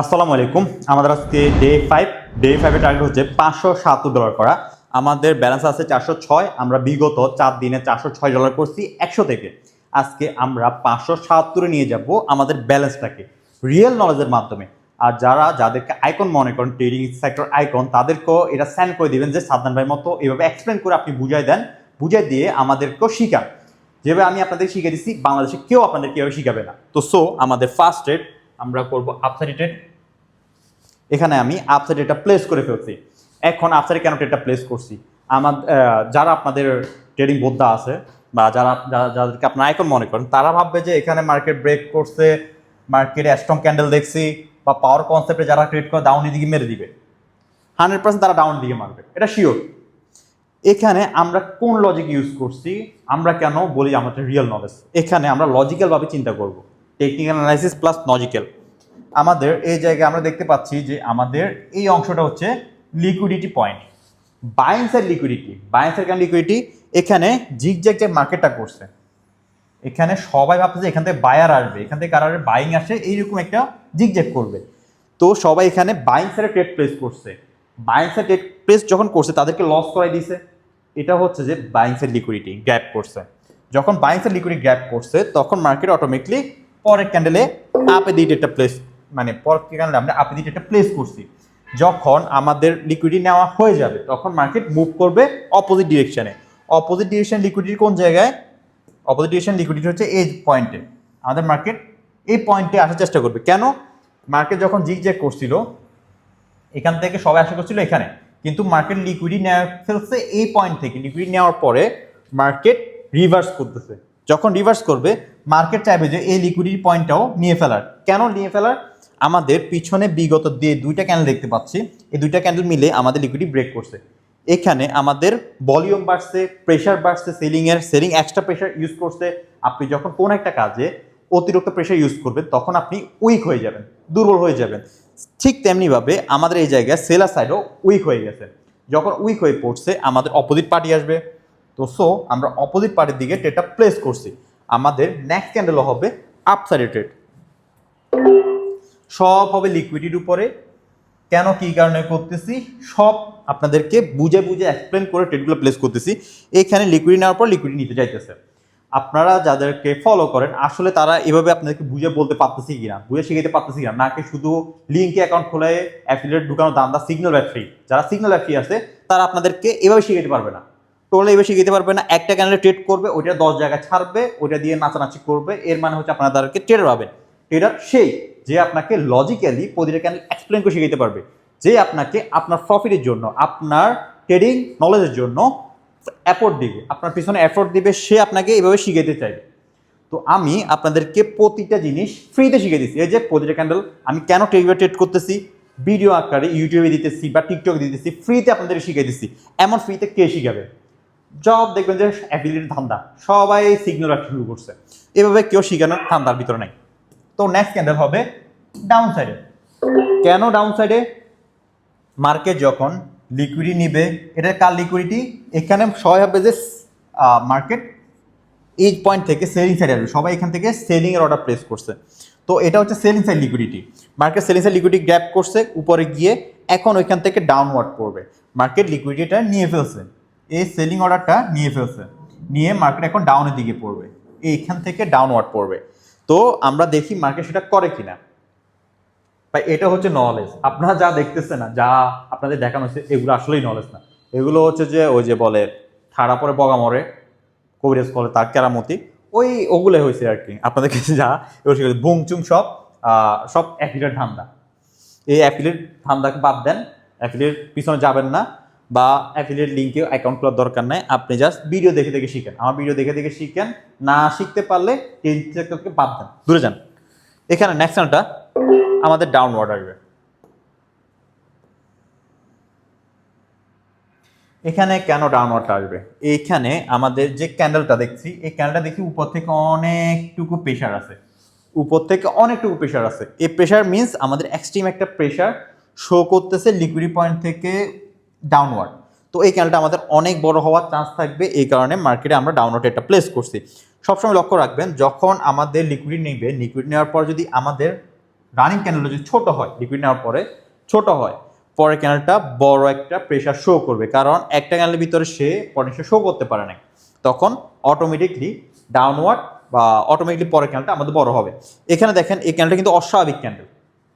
আসসালামু আলাইকুম। আমাদের আজকে ডে ফাইভ ডে ফাইভের টার্গেট হচ্ছে পাঁচশো সাতাত্তর ডলার করা। আমাদের ব্যালেন্স আছে চারশো ছয়। আমরা বিগত চার দিনে চারশো ছয় ডলার করছি একশো থেকে। আজকে আমরা পাঁচশো সাতাত্তরে নিয়ে যাব আমাদের ব্যালেন্সটাকে রিয়েল নলেজের মাধ্যমে। আর যারা, যাদেরকে আইকন মনে করেন ট্রেডিং সেক্টর আইকন তাদেরকেও এটা সেন্ড করে দিবেন যে সাদনান ভাই মতো এভাবে এক্সপ্লেন করে আপনি বুঝাই দেন, বুঝাই দিয়ে আমাদেরকেও শিখান। যেভাবে আমি আপনাদের শিখে দিচ্ছি, বাংলাদেশে কেউ আপনাদের কেউ শিখাবে না। তো সো আমাদের ফার্স্ট রেট আমরা করব আপসাইড রেট এখানে আমি আপসাইড এটা প্লেস করে ফেলছি। এখন আপসাইডে কেন এটা প্লেস করছি? আমার যারা আপনাদের ট্রেডিং বোদ্ধা আছে বা যারা যাদেরকে আপনার আইকন মনে করেন, তারা ভাববে যে এখানে মার্কেট ব্রেক করছে মার্কেটে স্ট্রং ক্যান্ডেল দেখছি বা পাওয়ার কনসেপ্টে যারা ট্রেড করে ডাউনের দিকে মেরে দিবে। হান্ড্রেড পার্সেন্ট তারা ডাউন দিকে মারবে। এটা শিওর এখানে আমরা কোন লজিক ইউজ করছি? আমরা কেন বলি আমাদের রিয়েল নলেজ এখানে আমরা লজিক্যালভাবে চিন্তা করব। টেকনিক্যাল অ্যানালাইসিস প্লাস লজিক্যাল আমাদের এই জায়গায় আমরা দেখতে পাচ্ছি যে আমাদের এই অংশটা হচ্ছে liquidity point buying side liquidity buying side কেন লিকুইডিটি এখানে জিগজ্যাগ যে মার্কেটটা করছে। এখানে সবাই ভাবছে এখান থেকে বায়ার আসবে। এখান থেকে কারার বাইং আসে, এইরকম একটা জিগজ্যাগ করবে। তো সবাই এখানে বাইং সাইডে ট্রেড প্লেস করছে। বাইং সাইড ট্রেড প্লেস যখন করছে, তাদেরকে লস করাই দিছে। এটা হচ্ছে যে বাইং সাইড লিকুইডিটি গ্যাপ করছে। যখন বাইং সাইড লিকুইডিটি গ্যাপ করছে, তখন মার্কেট অটোমেটিকলি পরের ক্যান্ডেলে আপে দিয়ে একটা প্লেস মানে পরের ক্যান্ডেলে আমরা আপে দিয়ে একটা প্লেস করছি। যখন আমাদের লিকুইডিটি নেওয়া হয়ে যাবে, তখন মার্কেট মুভ করবে অপোজিট ডিরেকশনে অপোজিট ডিরেকশন লিকুইডিটি কোন জায়গায়? অপোজিট ডিরেকশন লিকুইডিটি হচ্ছে এই পয়েন্টে আমাদের মার্কেট এই পয়েন্টে আসার চেষ্টা করবে। কেন? মার্কেট যখন জিগ জ্যাগ করছিল, এখান থেকে সবাই আশা করছিল এখানে। কিন্তু মার্কেট লিকুইডি নেওয়া ফেলছে এই পয়েন্ট থেকে। লিকুইডি নেওয়ার পরে মার্কেট রিভার্স করতেছে। যখন রিভার্স করবে মার্কেট চাইবে যে এই লিকুইডিটি পয়েন্টটাও নিয়ে ফেলার। কেন নিয়ে ফেলার? আমাদের পিছনে বিগত দিয়ে দুইটা ক্যান্ডেল দেখতে পাচ্ছি। এই দুইটা ক্যান্ডেল মিলে আমাদের লিকুইডি ব্রেক করছে। এখানে আমাদের ভলিউম বাড়ছে প্রেশার বাড়ছে সেলিংয়ের সেলিং এক্সট্রা প্রেশার ইউজ করছে। আপনি যখন কোন একটা কাজে অতিরিক্ত প্রেশার ইউজ করবেন, তখন আপনি উইক হয়ে যাবেন, দুর্বল হয়ে যাবেন। ঠিক তেমনিভাবে আমাদের এই জায়গায় সেলার সাইডও উইক হয়ে গেছে। যখন উইক হয়ে পড়ছে, আমাদের অপোজিট পার্টি আসবে। তো সো আমরা অপোজিট পার্টির দিকে ট্রেডটা প্লেস করছি। আমাদের নেক্সট ক্যান্ডেলও হবে আপসাইডে ট্রেড সব হবে লিকুইডির উপরে। কেন, কি কারণে করতেছি? সব আপনাদেরকে বুঝে বুঝে এক্সপ্লেন করে ট্রেডগুলো প্লেস করতেছি। এখানে লিকুইড নেওয়ার পর লিকুইড নিতে চাইতেছে। আপনারা যাদেরকে ফলো করেন, আসলে তারা এভাবে আপনাদেরকে বুঝে বলতে পারতেছি কিনা, বুঝে শিখাইতে পারতেছি কিনা, নাকি শুধু লিঙ্কে অ্যাকাউন্ট খোলে অ্যাফিলিয়েট ঢুকানো দান্দা সিগন্যাল ব্যবসায়ী যারা সিগন্যাল ব্যবসায়ী আছে, তারা আপনাদেরকে এভাবে শিখাইতে পারবে না। টোটালি এভাবে শিখাইতে পারবে না। একটা ক্যানেলে ট্রেড করবে, ওইটা দশ জায়গায় ছাড়বে, ওইটা দিয়ে নাচানাচি করবে। এর মানে হচ্ছে আপনারা তাদেরকে ট্রেডার পাবেন ট্রেডার সেই যে আপনাকে লজিক্যালি প্রতিটা ক্যানেল এক্সপ্লেন করে শিখাইতে পারবে। যে আপনাকে আপনার প্রফিটের জন্য, আপনার ট্রেডিং নলেজের জন্য অ্যাফোর্ট দিবে। আপনার পিছনে অ্যাফোর্ট দিবে, সে আপনাকে এইভাবে শিখাইতে চাইবে। তো আমি আপনাদেরকে প্রতিটা জিনিস ফ্রিতে শিখিয়ে দিচ্ছি। এই যে প্রতিটা ক্যান্ডেল আমি কেন টেলিভিশন ট্রেড করতেছি? ভিডিও আকারে ইউটিউবে দিতেছি বা টিকটকে দিতেছি ফ্রিতে আপনাদের শিখিয়ে দিচ্ছি। এমন ফ্রিতে কে শিখাবে? জব দেখবেন যে অ্যাফিলিয়েট ধান্দা। সবাই সিগন্যাল রাখতে শুরু করছে। এভাবে কেউ শিখানোর ধান্দার ভিতরে নাই। তো নেক্সট ক্যান্ডেল হবে ডাউন সাইডে কেন ডাউন সাইডে মার্কেট যখন লিকুইডিটি নিবে, এটা কার লিকুইডিটি এখানে সবাই হবে যে মার্কেট এই পয়েন্ট থেকে সেলিং সাইড আসবে। সবাই এখান থেকে সেলিং এর অর্ডার প্লেস করছে। তো এটা হচ্ছে selling side liquidity market selling side liquidity gap করছে, উপরে গিয়ে এখন ওইখান থেকে ডাউনওয়ার্ড পড়বে। মার্কেট লিকুইডিটিটা নিয়ে ফেলছে। এই সেলিং অর্ডারটা নিয়ে ফেলছে। নিয়ে মার্কেট এখন ডাউনের দিকে পড়বে। এইখান থেকে ডাউনওয়ার্ড পড়বে। তো আমরা দেখি মার্কেট সেটা করে কিনা। ভাই, এটা হচ্ছে নলেজ আপনারা যা দেখতেছে না, যা আপনাদের দেখানো হচ্ছে, এগুলো আসলেই নলেজ না। এগুলো হচ্ছে যে, ওই যে বলে ঠাড়া পরে বগা মরে কবিরাজ করে তার কেরামতি। ওই ওগুলো হয়েছে আর কি। আপনাদের কাছে যা এগুলো শিখেছে বুংচুং সব সব অ্যাফিলেট ধান্দা। এই অ্যাফিলেট ধান্দাকে বাদ দেন। অ্যাফিলেট পিছনে যাবেন না। বা অ্যাফিলিয়েট লিঙ্কে অ্যাকাউন্ট খোলার দরকার নেই। আপনি জাস্ট ভিডিও দেখে দেখে শিখেন। আমার ভিডিও দেখে দেখে শিখেন। না শিখতে পারলে এই বাদ দেন। দূরে যান। এখানে নেক্সট চ্যানেলটা আমাদের ডাউনওয়ার্ড আসবে। এখানে কেন ডাউনওয়ার্ডটা আসবে? এইখানে আমাদের যে ক্যান্ডেলটা দেখছি, এই ক্যান্ডেলটা দেখি উপর থেকে অনেকটুকু প্রেশার আছে। উপর থেকে অনেকটুকু প্রেশার আছে। এই প্রেশার মিন্স আমাদের এক্সট্রিম একটা প্রেশার শো করতেছে লিকুইড পয়েন্ট থেকে ডাউনওয়ার্ড তো এই ক্যান্ডেলটা আমাদের অনেক বড় হওয়ার চান্স থাকবে, এই কারণে মার্কেটে আমরা ডাউনওয়ার্ড একটা প্লেস করছি। সবসময় লক্ষ্য রাখবেন, যখন আমাদের লিকুইড নেবে লিকুইড নেওয়ার পর যদি আমাদের রানিং ক্যান্ডেলটা যদি ছোট হয় লিকুইড নেওয়ার পরে ছোট হয় পরে ক্যান্ডেলটা বড় একটা প্রেশার শো করবে। কারণ একটা ক্যান্ডেলের ভিতরে সে পটেন্সিয়াল শো করতে পারে না তখন অটোমেটিকলি ডাউনওয়ার্ড বা অটোমেটিকলি পরের ক্যান্ডেলটা আমাদের বড় হবে। এখানে দেখেন, এই ক্যান্ডেলটা কিন্তু অস্বাভাবিক ক্যান্ডেল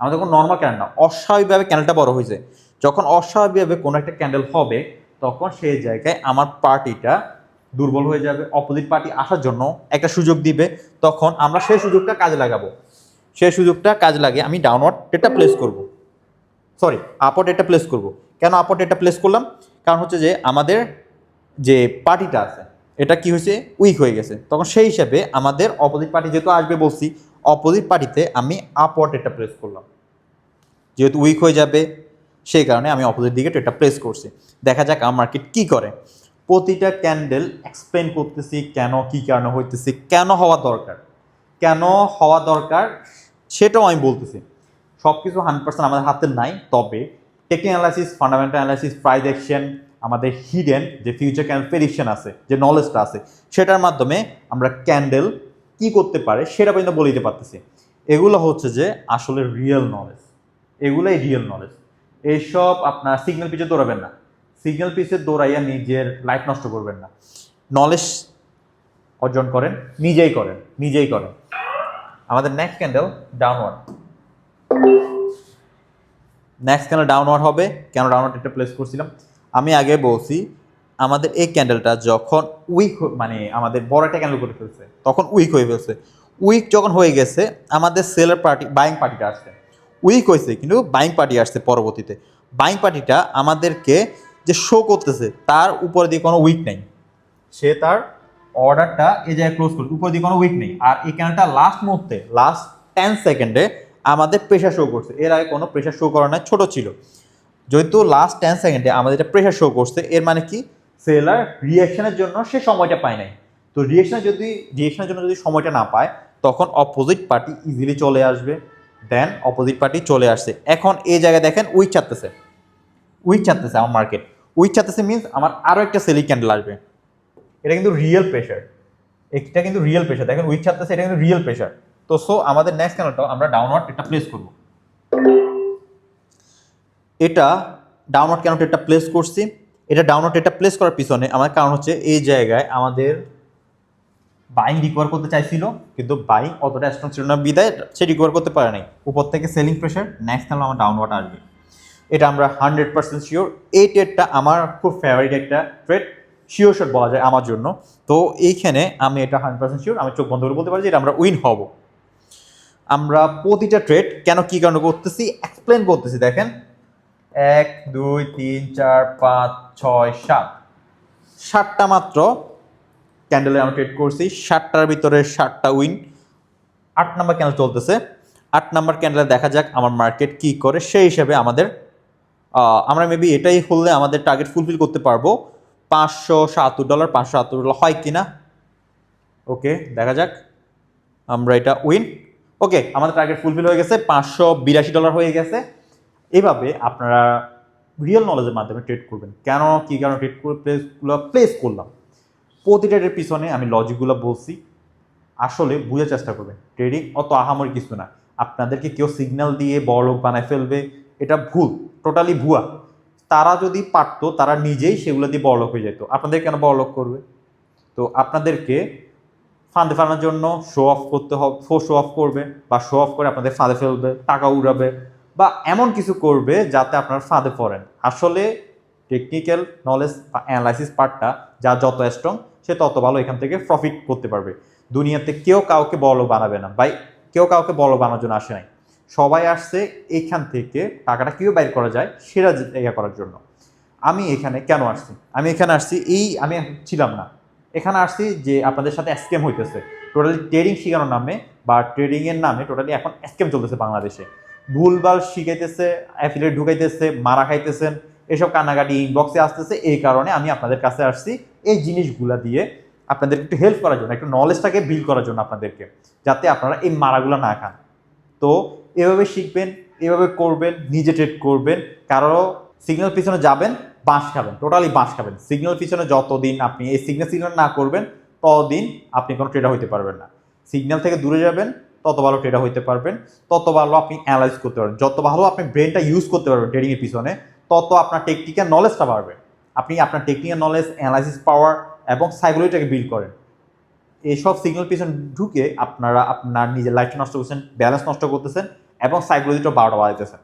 আমাদের কোনো নর্মাল ক্যান্ডেল না। অস্বাভাবিকভাবে ক্যান্ডেলটা বড় হয়েছে। যখন অস্বাভাবিকভাবে কোনো একটা ক্যান্ডেল হবে, তখন সেই জায়গায় আমার পার্টিটা দুর্বল হয়ে যাবে অপোজিট পার্টি আসার জন্য একটা সুযোগ দিবে, তখন আমরা সেই সুযোগটা কাজে লাগাবো। সেই সুযোগটা কাজে লাগে আমি ডাউনওয়ার্ড ডেটা প্লেস করব। সরি আপর ডেটা প্লেস করব। কেন আপর ডেটা প্লেস করলাম? কারণ হচ্ছে যে আমাদের যে পার্টিটা আছে, এটা কি হয়েছে? উইক হয়ে গেছে। তখন সেই হিসাবে আমাদের অপোজিট পার্টি যেহেতু আসবে বলছি অপোজিট পার্টিতে আমি আপওয়ার্ড ডেটা প্লেস করলাম। যেহেতু উইক হয়ে যাবে সেই কারণে আমি অপোজিট দিকে ট্রেডটা প্লেস করছি। দেখা যাক আমার মার্কেট কী করে। প্রতিটা ক্যান্ডেল এক্সপ্লেন করতেছি কেন, কি কারণে হইতেছি, কেন হওয়া দরকার। কেন হওয়া দরকার সেটাও আমি বলতেছি। সব কিছু হান্ড্রেড পার্সেন্ট আমাদের হাতে নাই, তবে technique analysis fundamental analysis price action আমাদের হিডেন যে ফিউচার ক্যান্ডেল প্রেডিকশন আছে, যে নলেজটা আছে, সেটার মাধ্যমে আমরা ক্যান্ডেল কি করতে পারে সেটা পর্যন্ত বলে দিতে পারতেছি। এগুলো হচ্ছে যে আসলে রিয়েল নলেজ এগুলোই রিয়েল নলেজ এইসব আপনার সিগন্যাল পিছে দৌড়াবেন না। সিগন্যাল পিছে দৌড়াইয়া নিজের লাইফ নষ্ট করবেন না। নলেজ অর্জন করেন, নিজেই করেন নিজেই করেন। আমাদের next candle downward next candle downward হবে। কেন ডাউনওয়ার্ড এটা প্লেস করছিলাম? আমি আগে বলছি, আমাদের এই ক্যান্ডেলটা যখন উইক মানে আমাদের বড় একটা ক্যান্ডেল করে ফেলছে, তখন উইক হয়ে ফেলছে। উইক যখন হয়ে গেছে, আমাদের সেলার পার্টি বাইং পার্টিটা আসছে। উইক হয়েছে, কিন্তু বাইং পার্টি আসছে পরবর্তীতে। বাইং পার্টিটা আমাদেরকে যে শো করতেছে, তার উপরে দিয়ে কোনো উইক নেই। সে তার অর্ডারটা এই জায়গায় ক্লোজ করছে উপরে দিয়ে কোনো উইক নেই। আর এই ক্যান্ডেলটা লাস্ট মুহূর্তে লাস্ট টেন সেকেন্ডে আমাদের প্রেশার শো করছে। এর আগে কোনো প্রেশার শো করা নাই, ছোটো ছিল। যেহেতু লাস্ট টেন সেকেন্ডে আমাদের এটা প্রেশার শো করছে, এর মানে কি? সেলার রিয়াকশনের জন্য সে সময়টা পায় নাই। তো রিয়াকশনের যদি রিয়াকশনের জন্য যদি সময়টা না পায়, তখন অপোজিট পার্টি ইজিলি চলে আসবে। দেন অপোজিট পার্টি চলে আসছে। এখন এই জায়গায় দেখেন উইক চাচ্ছে উইক চাচ্ছে আমার মার্কেট উইক চাচ্ছে মিনস আমার আরও একটা সেলিং ক্যান্ডেল আসবে এটা কিন্তু রিয়েল প্রেশার এটা কিন্তু রিয়েল প্রেশার দেখেন উইক চাচ্ছে এটা কিন্তু রিয়েল প্রেশার তো সো আমাদের নেক্সট ক্যান্ডেলটাও আমরা ডাউনওয়ার্ড এটা প্লেস করব। এটা ডাউনওয়ার্ড কেন এটা প্লেস করছি? এটা ডাউনওয়ার্ড এটা প্লেস করার পিছনে আমার কারণ হচ্ছে এই জায়গায় আমাদের বাইং রিকভার করতে চাইছিল, কিন্তু বাইং অতটা স্ট্রং ছিল না। বিদায় সে রিকভার করতে পারে নাই। উপর থেকে সেলিং প্রেশার নেক্সট টাইম আমার ডাউনওয়ার্ড আসবে। এটা আমরা হান্ড্রেড পার্সেন্ট শিওর এই ট্রেডটা আমার খুব ফেভারিট একটা ট্রেড শিওর শট বলা যায় আমার জন্য। তো এইখানে আমি এটা হান্ড্রেড পার্সেন্ট শিওর আমি চোখ বন্ধ করে বলতে পারি যে এটা আমরা উইন হব। আমরা প্রতিটা ট্রেড কেন কী কারণে করতেছি? এক্সপ্লেন করতেছি, দেখেন। এক, দুই, তিন, চার, পাঁচ, ছয়, সাত। সাতটা মাত্র ক্যান্ডেলে আমরা ট্রেড করছি। সাতটার ভিতরে সাতটা উইন আট নাম্বার ক্যান্ডেল চলতেছে। আট নাম্বার ক্যান্ডেলে দেখা যাক আমার মার্কেট কি করে। সেই হিসাবে আমাদের আমরা মেবি এটাই হলে আমাদের টার্গেট ফুলফিল করতে পারব। পাঁচশো সাতাত্তর ডলার পাঁচশো সাতাত্তর ডলার হয় কি না ওকে দেখা যাক। আমরা এটা উইন ওকে আমাদের টার্গেট ফুলফিল হয়ে গেছে। পাঁচশো বিরাশি ডলার হয়ে গেছে। এভাবে আপনারা রিয়েল নলেজের মাধ্যমে ট্রেড করবেন। কেন, কী কারণে ট্রেড করে প্লেসগুলো প্লেস করলাম। প্রতিটা ট্রেডের পিছনে আমি লজিকগুলো বলছি। আসলে বুঝার চেষ্টা করবেন। ট্রেডিং অত আহামরি কিছু না। আপনাদেরকে কেউ সিগন্যাল দিয়ে বড়লোক বানায় ফেলবে, এটা ভুল টোটালি ভুয়া। তারা যদি পারতো, তারা নিজেই সেগুলো দিয়ে বড়লোক হয়ে যেত। আপনাদের কেন বড়লোক করবে? তো আপনাদেরকে ফাঁদে ফেলানোর জন্য শো অফ করতে হবে শো অফ করবে বা শো অফ করে আপনাদের ফাঁদে ফেলবে, টাকা উড়াবে বা এমন কিছু করবে যাতে আপনার ফাঁদে পড়েন। আসলে টেকনিক্যাল নলেজ বা অ্যানালাইসিস পার্টটা যা যত স্ট্রং সে তত ভালো এখান থেকে প্রফিট করতে পারবে। দুনিয়াতে কেউ কাউকে বড় বানাবে না। ভাই, কেউ কাউকে বড় বানানোর জন্য আসে নাই। সবাই আসছে এইখান থেকে টাকাটা কীভাবে বাইর করা যায় সেটা জায়গা করার জন্য। আমি এখানে কেন আসছি? আমি এখানে আসছি এই আমি ছিলাম না। এখানে আসছি যে আপনাদের সাথে স্ক্যাম হইতেছে। টোটালি ট্রেডিং শেখানোর নামে বা ট্রেডিংয়ের নামে টোটালি এখন স্ক্যাম চলতেছে বাংলাদেশে। ভুলভাল শিখাইতেছে অ্যাফিলেট ঢুকাইতেছে, মারা খাইতেছেন, এসব কান্নাকাটি ইনবক্সে আসতেছে। এই কারণে আমি আপনাদের কাছে আসছি। এই জিনিসগুলা দিয়ে আপনাদেরকে একটু হেল্প করার জন্য, একটু নলেজটাকে বিল করার জন্য আপনাদেরকে, যাতে আপনারা এই মারাগুলো না খান। তো এভাবে শিখবেন, এভাবে করবেন, নিজে ট্রেড করবেন, কারও সিগন্যাল পিছনে যাবেন, বাঁশ খাবেন টোটালি বাঁশ খাবেন। সিগন্যাল পিছনে যতদিন আপনি, এই সিগন্যাল সিগন্যাল না করবেন, ততদিন আপনি কোনো ট্রেডার হইতে পারবেন না। সিগন্যাল থেকে দূরে যাবেন, তত ভালো ট্রেডার হইতে পারবেন, তত ভালো আপনি অ্যানালাইজ করতে পারবেন। যত ভালো আপনি ব্রেনটা ইউজ করতে পারবেন ট্রেডিং এর পিছনে, তত আপনার টেকনিক্যাল নলেজটা বাড়বে। আপনি আপনার টেকনিক্যাল নলেজ অ্যানালাইসিস পাওয়ার এবং সাইকোলজিটাকে বিল্ড করেন। এইসব সিগন্যাল পিছনে ঢুকে আপনারা আপনার নিজের লাইফটা নষ্ট করছেন ব্যালেন্স নষ্ট করতেছেন এবং সাইকোলজিটা বারোটা বাজাইতেছেন।